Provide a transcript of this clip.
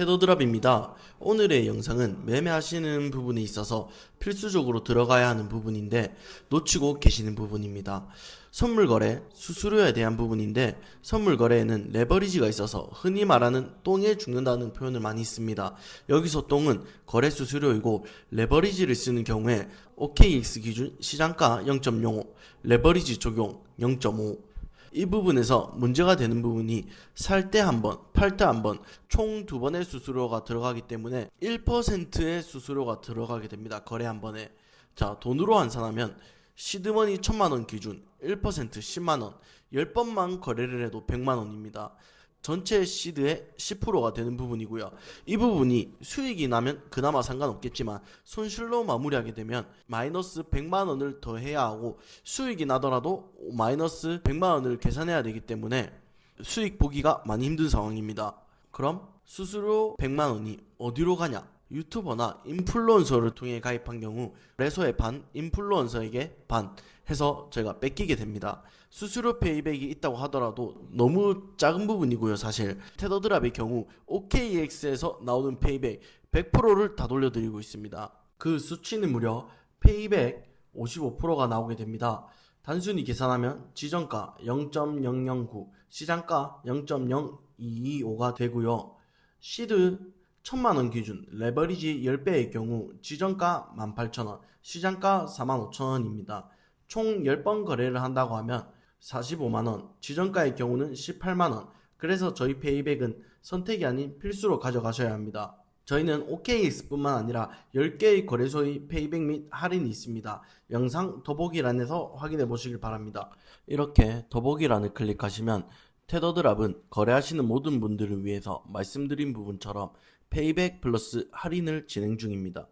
테더드랍입니다. 오늘의 영상은 매매하시는 부분에 있어서 필수적으로 들어가야 하는 부분인데 놓치고 계시는 부분입니다. 선물 거래, 수수료에 대한 부분인데 선물 거래에는 레버리지가 있어서 흔히 말하는 똥에 죽는다는 표현을 많이 씁니다. 여기서 똥은 거래 수수료이고 레버리지를 쓰는 경우에 OKX 기준 시장가 0.05, 레버리지 적용 0.5, 이 부분에서 문제가 되는 부분이 살 때 한 번, 팔 때 한 번, 총 두 번의 수수료가 들어가기 때문에 1%의 수수료가 들어가게 됩니다. 거래 한 번에. 자, 돈으로 환산하면 시드머니 1000만원 기준 1% 10만원, 10번만 거래를 해도 100만원입니다. 전체 시드의 10%가 되는 부분이고요. 이 부분이 수익이 나면 그나마 상관없겠지만 손실로 마무리하게 되면 마이너스 100만 원을 더 해야 하고 수익이 나더라도 마이너스 100만 원을 계산해야 되기 때문에 수익 보기가 많이 힘든 상황입니다. 그럼 수수료 100만 원이 어디로 가냐? 유튜버나 인플루언서를 통해 가입한 경우 레소의 반, 인플루언서에게 반 해서 제가 뺏기게 됩니다. 수수료 페이백이 있다고 하더라도 너무 작은 부분이고요, 사실. 테더드랍의 경우 OKX에서 나오는 페이백 100%를 다 돌려드리고 있습니다. 그 수치는 무려 페이백 55%가 나오게 됩니다. 단순히 계산하면 지정가 0.009, 시장가 0.0225가 되고요. 시드 1000만원 기준 레버리지 10배의 경우 지정가 18,000원, 시장가 45,000원입니다. 총 10번 거래를 한다고 하면 45만원, 지정가의 경우는 18만원. 그래서 저희 페이백은 선택이 아닌 필수로 가져가셔야 합니다. 저희는 OKX뿐만 아니라 10개의 거래소의 페이백 및 할인이 있습니다. 영상 더보기란에서 확인해 보시길 바랍니다. 이렇게 더보기란을 클릭하시면 테더드랍은 거래하시는 모든 분들을 위해서 말씀드린 부분처럼 페이백 플러스 할인을 진행 중입니다.